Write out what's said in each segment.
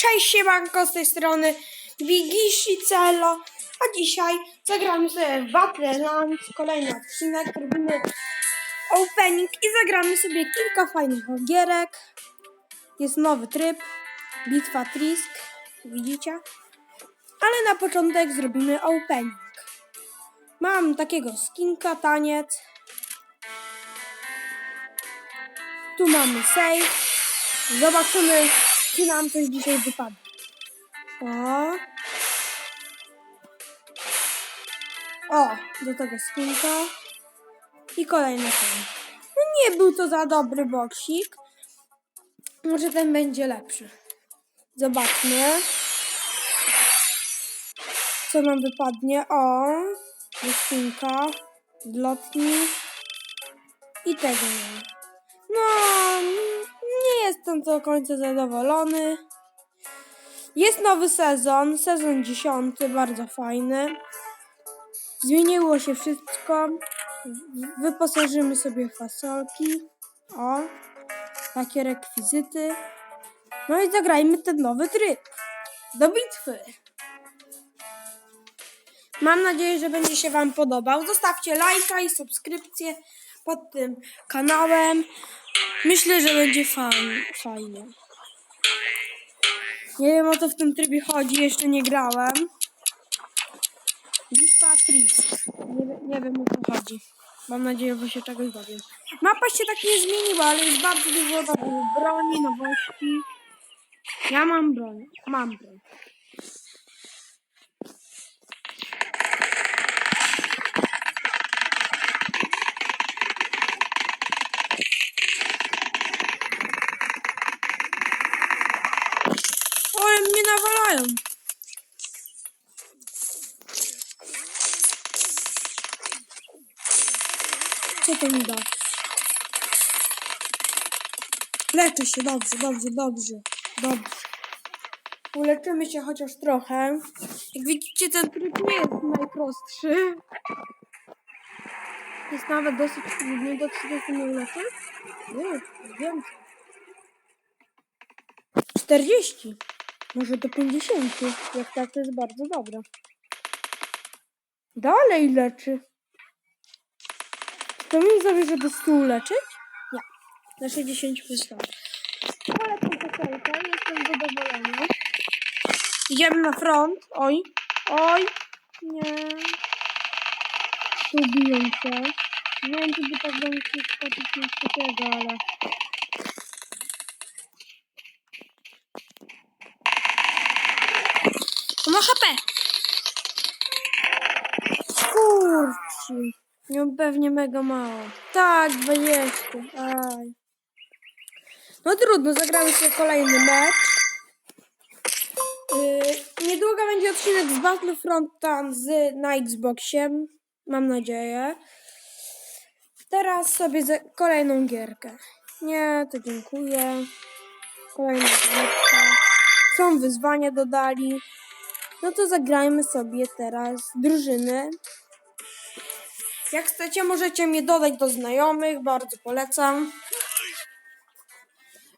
Cześć siemanko z tej strony Bigishi Celo, a dzisiaj zagramy sobie w Battleland, kolejny odcinek, robimy opening i zagramy sobie kilka fajnych gierek. Jest nowy tryb, bitwa Trisk, widzicie? Ale na początek zrobimy opening. Mam takiego skinka, taniec. Tu mamy save. Zobaczymy, czy nam coś dzisiaj wypadnie. O. O, do tego skinka. I kolejny ten. No nie był to za dobry boksik. Może ten będzie lepszy. Zobaczmy. Co nam wypadnie? O, skinka. Lotni. I tego nie. No, jestem do końca zadowolony. Jest nowy sezon, sezon dziesiąty, bardzo fajny. Zmieniło się wszystko. Wyposażymy sobie fasolki. O, takie rekwizyty. No i zagrajmy ten nowy tryb. Do bitwy. Mam nadzieję, że będzie się Wam podobał. Zostawcie lajka i subskrypcję pod tym kanałem. Myślę, że będzie fajnie. Nie wiem o co w tym trybie chodzi, jeszcze nie grałem. Bitwa Tris. Nie, nie wiem o co chodzi. Mam nadzieję, że się czegoś dowiem. Mapa się tak nie zmieniła, ale jest bardzo dużo broni, nowości. Ja mam broń. Mam broń. Mnie nawalają. Co to mi da? Leczę się, dobrze, dobrze, dobrze, dobrze. Uleczymy się chociaż trochę. Jak widzicie, ten tryb nie jest najprostszy. Jest nawet dosyć trudny, do 30 nie uleczy? Nie, więcej. 40. Może do 50. Jak tak, to jest bardzo dobre. Dalej leczy. To mi zabierze do 100 leczyć? Nie. Na 60 wystarczy. Ale tą pocelkę jestem zadowolona. Idziemy na front. Oj. Oj. Nie. Tu biją się. Nie wiem, czy by tak nich nie skoczyć nic takiego, ale... Ma HP. Kurczę. Miał pewnie mega mało. Tak, 20. Aj. No trudno, zagramy sobie kolejny mecz. Yy, niedługo będzie odcinek z Battlefronta z, na Xboxie. Mam nadzieję. Teraz sobie kolejną gierkę. Nie, to dziękuję. Kolejna gierka. Są wyzwania dodali. No to zagrajmy sobie teraz drużyny. Jak chcecie, możecie mnie dodać do znajomych, bardzo polecam.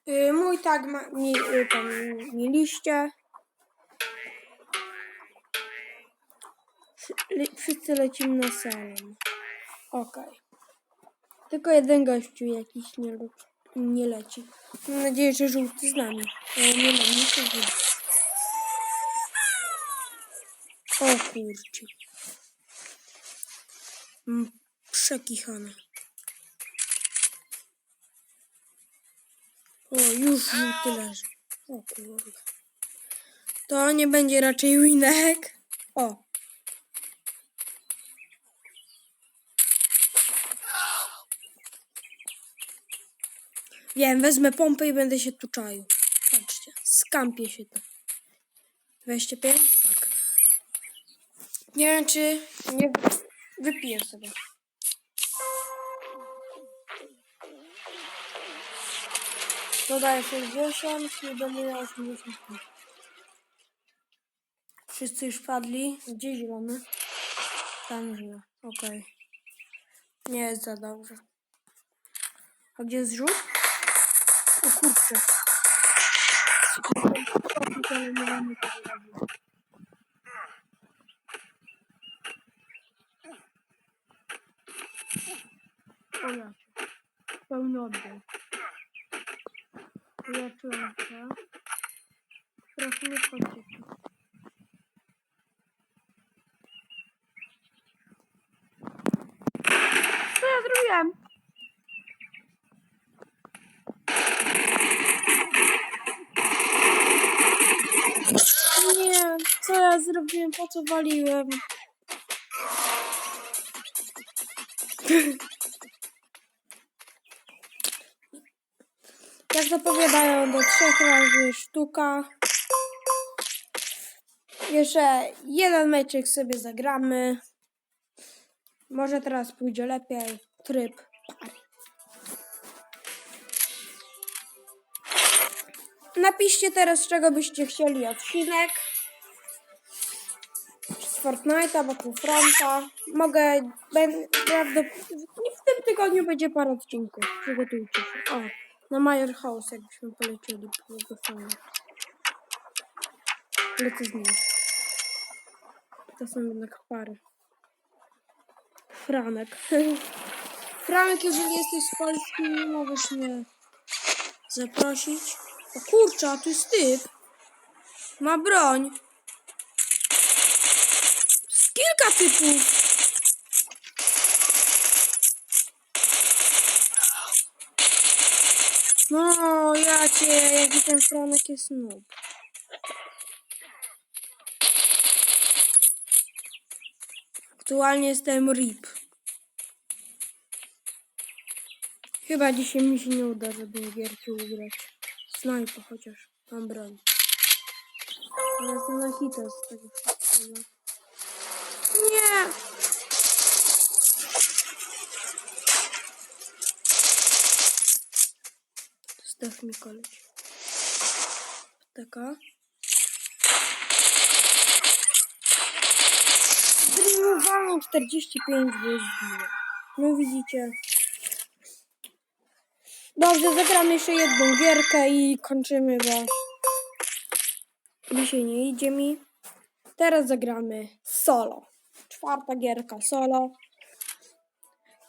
Yy, mój tag ma, mi, yy, tam mieliście. Le- Wszyscy lecimy na salon. Okej. Tylko jeden gościu jakiś nie, nie leci. Mam nadzieję, że żółty z nami. Ale nie mam nic nie wiem. O kurczę. Mm, Przekichane. O, już żółty leży. O kurde. To nie będzie raczej winek. O. Wiem, wezmę pompę i będę się tu czaił. Patrzcie, skampię się tu. 25? Nie wiem, czy nie wypiję sobie. Dodaję 60, nie dodaję 85. Wszyscy już padli. Gdzie zielony? Tam żyje. Okej. Nie jest za dobrze. A gdzie jest żółt? O kurczę. Cię. Pełny oddech. Leczyłem się. Proszę nie wchodźcie tu. Co ja zrobiłem? Nie, co ja zrobiłem? Po co waliłem? Jak zapowiadają, do trzech razy sztuka. Jeszcze jeden meczek sobie zagramy. Może teraz pójdzie lepiej. Tryb. Napiszcie teraz, czego byście chcieli odcinek. Z Fortnite'a, Battlefronta. Mogę, ben, prawdopodobnie w tym tygodniu będzie parę odcinków. Przygotujcie się. O, na Major House, jakbyśmy polecieli. Byłoby fajnie. Lecę z nim. To są jednak pary. Franek. Franek, jeżeli jesteś z Polski, możesz mnie zaprosić. O kurczę, a tu jest typ. Ma broń. Z kilka typów. No, ja cię, jaki ten Franek jest noob. Aktualnie jestem RIP. Chyba dzisiaj mi się nie uda, żeby gierki ugrać. Snajpa chociaż. Mam broń. Ale jestem na hita z tego wszystkiego. Nie! Zostaw mi koleś. Taka. Zrymowałem 45 wyzwisk. No widzicie. Dobrze, zagramy jeszcze jedną gierkę i kończymy, bo dzisiaj nie idzie mi. Teraz zagramy solo. Czwarta gierka solo.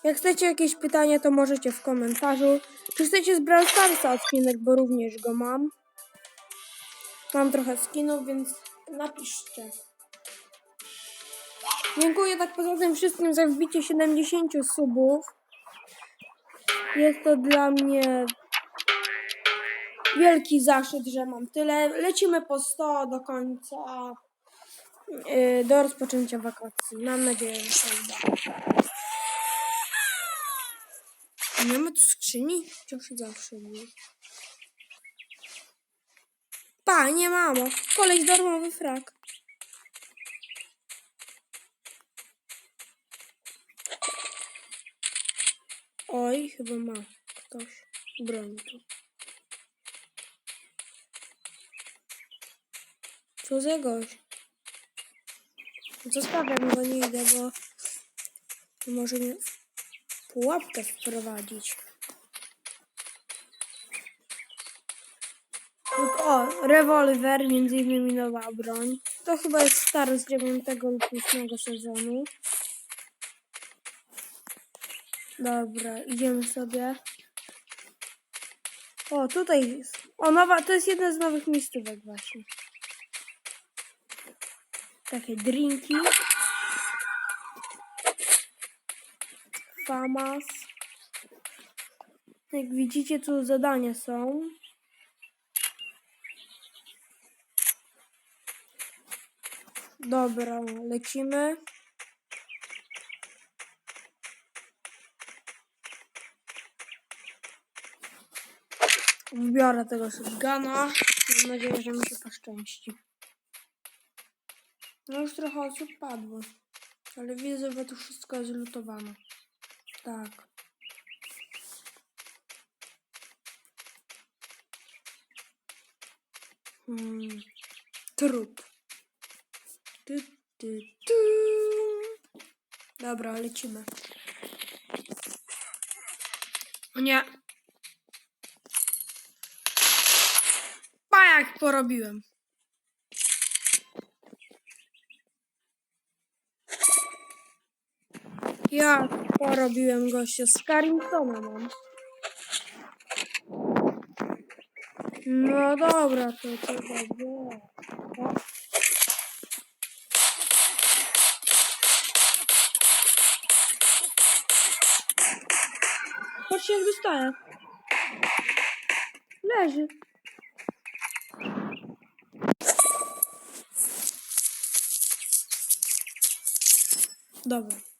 Jak chcecie jakieś pytania, to możecie w komentarzu. Czy chcecie z Brawl Starsa odcinek, bo również go mam. Mam trochę skinów, więc napiszcie. Dziękuję tak poza tym wszystkim za wbicie 70 subów. Jest to dla mnie wielki zaszczyt, że mam tyle. Lecimy po 100 do końca, yy, do rozpoczęcia wakacji. Mam nadzieję, że się uda. Nie ma tu skrzyni? Wciąż zawsze było. Panie, mamo, koleś darmowy frak. Oj, chyba ma ktoś broń tu. Co za gość? Zostawiam go, nie idę, bo może mnie w pułapkę wprowadzić. O, rewolwer, między innymi nowa broń. To chyba jest stary z 9 lub 8 sezonu. Dobra, idziemy sobie. O, tutaj jest. O, nowa, to jest jedna z nowych miejscówek właśnie. Takie drinki. Famas. Jak widzicie, tu zadania są. Dobra, lecimy. Wbiorę tego shotguna. Mam nadzieję, że mi się poszczęści. No już trochę osób padło. Ale widzę, że tu wszystko jest lutowane. Tak. Hmm. Trup. Tu, tu, tu. Dobra, lecimy. Nie. Pa jak porobiłem. Ja porobiłem gościa z Carringtona mam. No dobra, to to dobrze. Patrzcie jak dostaje. Leży. Dobra.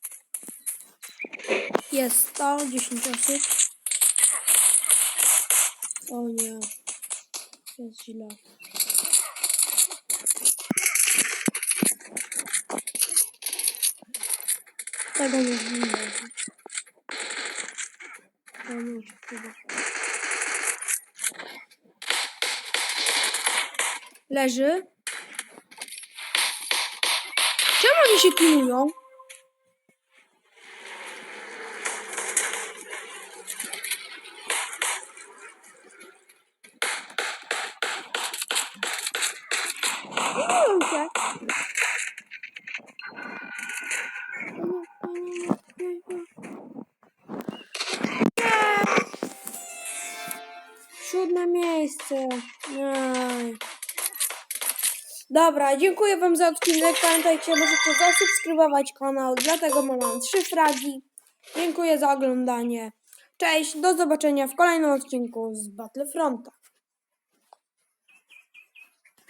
Jest to 10 osób. O nie. Jest źle. Tego nie zbudzi. To muszę chyba. Leży. Czemu oni się kinują? Dobra, dziękuję Wam za odcinek. Pamiętajcie, możecie zasubskrybować kanał, dlatego mam trzy fragi. Dziękuję za oglądanie. Cześć, do zobaczenia w kolejnym odcinku z Battlefronta.